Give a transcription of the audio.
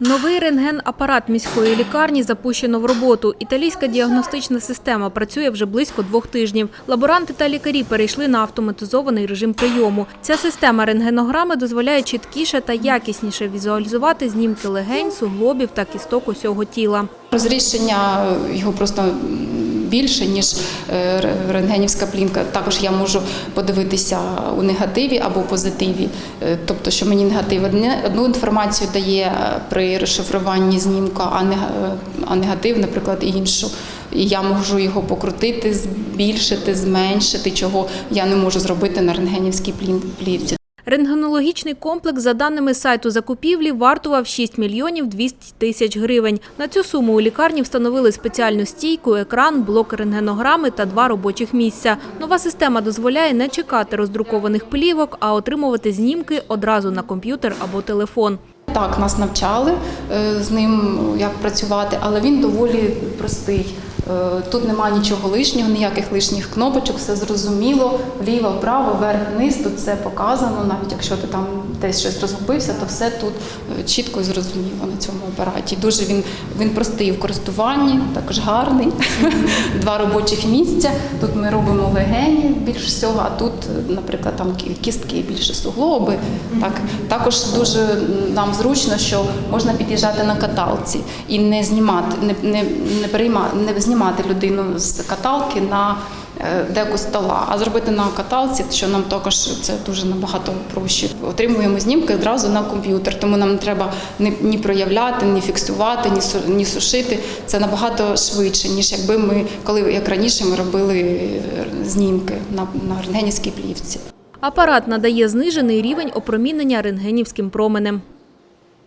Новий рентген-апарат міської лікарні запущено в роботу. Італійська діагностична система працює вже близько двох тижнів. Лаборанти та лікарі перейшли на автоматизований режим прийому. Ця система рентгенограми дозволяє чіткіше та якісніше візуалізувати знімки легень, суглобів та кісток усього тіла. Розрішення його просто більше, ніж е, рентгенівська плінка. Також я можу подивитися у негативі або позитиві. Е, Тобто, що мені негатив одну інформацію дає е, при розшифруванні знімка, а негатив, наприклад, іншу. І я можу його покрутити, збільшити, зменшити, чого я не можу зробити на рентгенівській плівці. Рентгенологічний комплекс, за даними сайту закупівлі, вартував 6 мільйонів 200 тисяч гривень. На цю суму у лікарні встановили спеціальну стійку, екран, блок рентгенограми та два робочих місця. Нова система дозволяє не чекати роздрукованих плівок, а отримувати знімки одразу на комп'ютер або телефон. Так, нас навчали е, з ним, як працювати, але він доволі простий. Е, Тут немає нічого лишнього, ніяких лишніх кнопочок, все зрозуміло, вліво, вправо, вверх, вниз, тут все показано. Навіть якщо ти там десь щось розгубився, то все тут е, чітко і зрозуміло на цьому апараті. Дуже він, він простий в користуванні, також гарний. Два робочих місця. Тут ми робимо легені більш всього, а тут, наприклад, там кістки більше суглоби. Так також дуже нам зручно, що можна під'їжджати на каталці і не знімати, не, не, не переймати, не знімати людину з каталки на е, деку стола, а зробити на каталці, що нам також це дуже набагато проще. Отримуємо знімки одразу на комп'ютер, тому нам не треба ні, проявляти, ні фіксувати, ні, ні сушити. Це набагато швидше, ніж якби ми, коли як раніше ми робили е, знімки на, на рентгенівській плівці. Апарат надає знижений рівень опромінення рентгенівським променем.